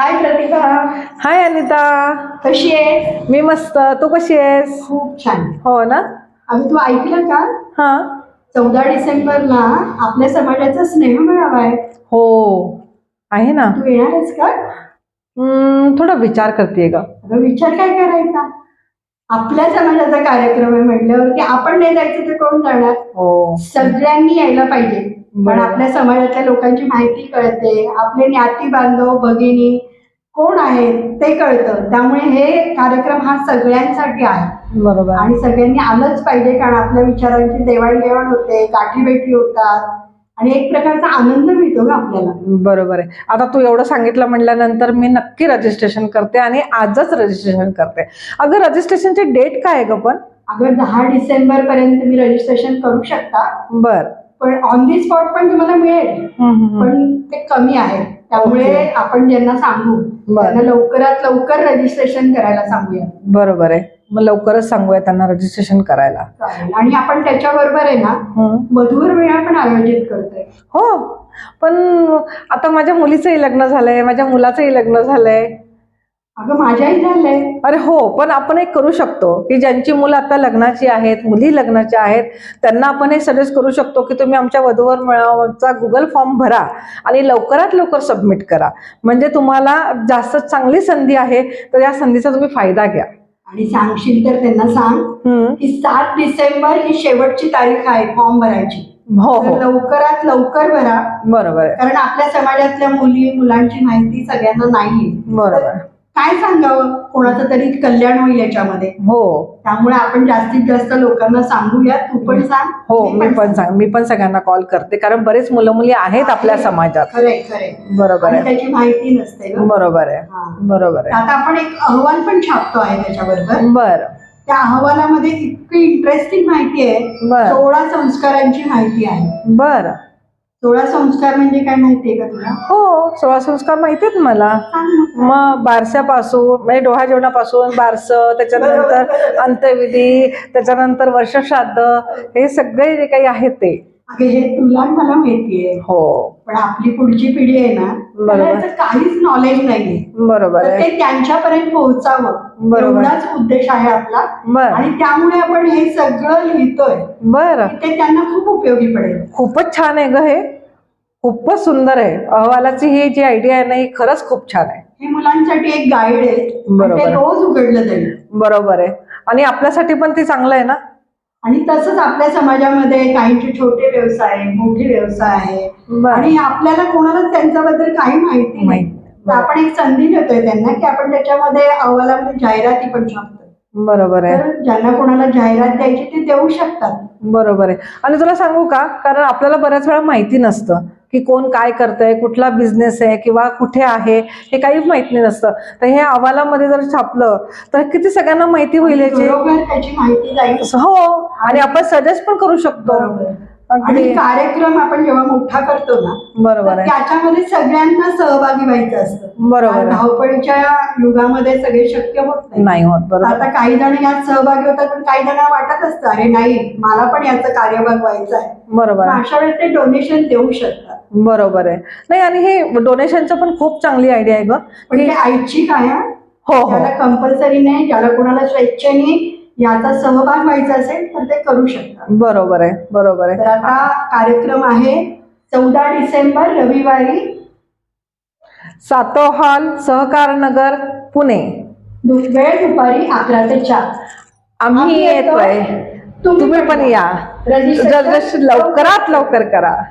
हाय प्रतिभा. हाय अनिता. कशी आहे मी मस्त. तू कशी आहेस? खूप छान. हो ना? अगं तू ऐकलं का? हा. चौदा डिसेंबरला आपल्या समाजाचा स्नेह मेळावा आहे. हो. आहे ना? तू येणार आहेस का? हम्म, थोडा विचार करते ग. अगं विचार काय करायचा? आपल्या समाजाचा कार्यक्रम आहे म्हटल्यावरती आपण नाही जायचं तर कोण जाणार? हो. सगळ्यांनी यायला पाहिजे. पण बरोबर. आपल्या समाजातल्या लोकांची माहिती कळते. आपले ज्ञाती बांधव भगिनी कोण आहेत ते कळतं. त्यामुळे हे कार्यक्रम हा सगळ्यांसाठी आहे. बरोबर. आणि सगळ्यांनी आलंच पाहिजे कारण आपल्या विचारांची देवाणघेवाण होते गाठीभेटी होतात. आणि एक प्रकारचा आनंद मिळतो ग आपल्याला. बरोबर आहे. आता तू एवढं सांगितलं म्हटल्यानंतर मी नक्की रजिस्ट्रेशन करते आणि आजच रजिस्ट्रेशन करते. अगं रजिस्ट्रेशनची डेट काय आहे ग पण? अगर दहा डिसेंबर पर्यंत तुम्ही रजिस्ट्रेशन करू शकता. बर. पण ऑन दी स्पॉट पण तुम्हाला मिळेल. पण ते कमी आहे. त्यामुळे. आपण ज्यांना सांगू. त्यांना लवकरात लवकर रजिस्ट्रेशन करायला सांगूया बरोबर आहे मग लवकरच सांगूया त्यांना रजिस्ट्रेशन करायला. आणि आपण त्याच्याबरोबर आहे ना. वधूवर मेळा पण आयोजित करतोय हो पण आता माझ्या मुलीचंही लग्न झालंय माझ्या मुलाचंही लग्न झालंय अगं माझ्याही झालंय. अरे हो पण आपण एक करू शकतो की ज्यांची मुलं आता लग्नाची आहेत मुली लग्नाच्या आहेत त्यांना आपण एक सजेस्ट करू शकतो की तुम्ही आमच्या वधूवर मेळावाचा गुगल फॉर्म भरा आणि लवकरात लवकर सबमिट करा. म्हणजे तुम्हाला जास्त चांगली संधी आहे तर या संधीचा तुम्ही फायदा घ्या. आणि सांगशील तर त्यांना सांग. की सात डिसेंबर ही शेवटची तारीख आहे फॉर्म भरायची. हो हो. लवकरात लवकर भरा. बरोबर कारण आपल्या समाजातल्या मुली मुलांची माहिती सगळ्यांना नाहीये. बरोबर. काय सांगावं? कोणाचं तरी कल्याण होईल याच्यामध्ये. हो. त्यामुळे आपण जास्तीत जास्त लोकांना सांगूया. तू पण सांग. हो मी पण सांग. मी पण सगळ्यांना कॉल करते. कारण बरेच मुलं मुली आहेत आपल्या समाजात. खरे खरे. बरोबर आणि आहे. त्याची माहिती नसते. बरोबर आहे. हा. बरोबर आहे. आता आपण एक अहवाल पण छापतो आहे त्याच्याबरोबर. बर. त्या अहवालामध्ये इतकी इंटरेस्टिंग माहिती आहे. बर. सोळा संस्कारांची माहिती आहे. बर. सोळा संस्कार म्हणजे काय माहितीये का तुला? हो सोळा संस्कार माहिती आहेत मला मग. मग बारशापासून म्हणजे डोहा जेवणापासून बारस त्याच्यानंतर अंत्यविधी त्याच्यानंतर वर्षश्राद्ध हे सगळे जे काही आहे ते. अगं हे तुला आणि मला माहितीये. हो. पण आपली पुढची पिढी आहे ना बरोबर. याचं काहीच नॉलेज नाहीये. बरोबर तर आहे. ते त्यांच्यापर्यंत पोहोचावं. बरोबर. एवढाच उद्देश आहे आपला. बर. आणि त्यामुळे आपण हे सगळं लिहितोय. बर. ते त्यांना खूप उपयोगी पडेल. खूपच छान आहे ग हे. खूपच सुंदर आहे. अहवालाची ही जी आयडिया आहे ना ही खरंच खूप छान आहे. हे मुलांसाठी एक गाईड आहे. आणि बरोबर. ते रोज उघडलं जाईल. बरोबर आहे. आणि आपल्यासाठी पण ते चांगलं आहे ना? आणि तसंच आपल्या समाजामध्ये काहींचे छोटे व्यवसाय मोठे व्यवसाय. आहे आणि आपल्याला कोणालाच त्यांच्याबद्दल काही माहिती नाही. तर आपण एक संधी देतोय त्यांना की आपण त्याच्यामध्ये अहवालामध्ये जाहिराती पण छापतोय. बरोबर आहे. ज्यांना कोणाला जाहिरात द्यायची ते देऊ शकतात. बरोबर आहे. आणि तुला सांगू का? कारण आपल्याला बऱ्याच वेळा माहिती नसतं. की कोण काय करतंय कुठला बिझनेस आहे किंवा कुठे आहे हे काही माहिती नसतं. तर हे अहवालामध्ये जर छापलं तर किती सगळ्यांना माहिती होईल याची? माहिती जाईल. हो आणि आपण सजेस्ट पण करू शकतो. आणि कार्यक्रम आपण जेव्हा मोठा करतो ना बरोबर त्याच्यामध्ये सगळ्यांना सहभागी व्हायचं असतं. बरोबर धावपळीच्या युगामध्ये सगळे शक्य होत नाही. होत बरोबर आता काही जण यात सहभागी होतात पण काही जणांना वाटत असतं अरे नाही मला पण याचा कार्यभाग व्हायचा आहे. बरोबर अशा वेळेस ते डोनेशन देऊ शकतात. बरोबर आहे. नाही आणि हे डोनेशनचं पण खूप चांगली आयडिया आहे ग. पण ते ऐच्छिक आहे हा. हो हो. कंपल्सरी नाही ज्याला कोणाला स्वेच्छेने याचा सहभाग व्हायचा असेल तर ते करू शकतात. बरोबर आहे बरोबर आहे. आता कार्यक्रम आहे चौदा डिसेंबर रविवारी. सातो हॉल सहकार नगर पुणे. दु- वेळ दुपारी अकरा ते चार. आम्ही आम्ही येतो. येतोय. तुम्ही पण या. रजिस्ट्रेशन जर लवकरात लवकर करा.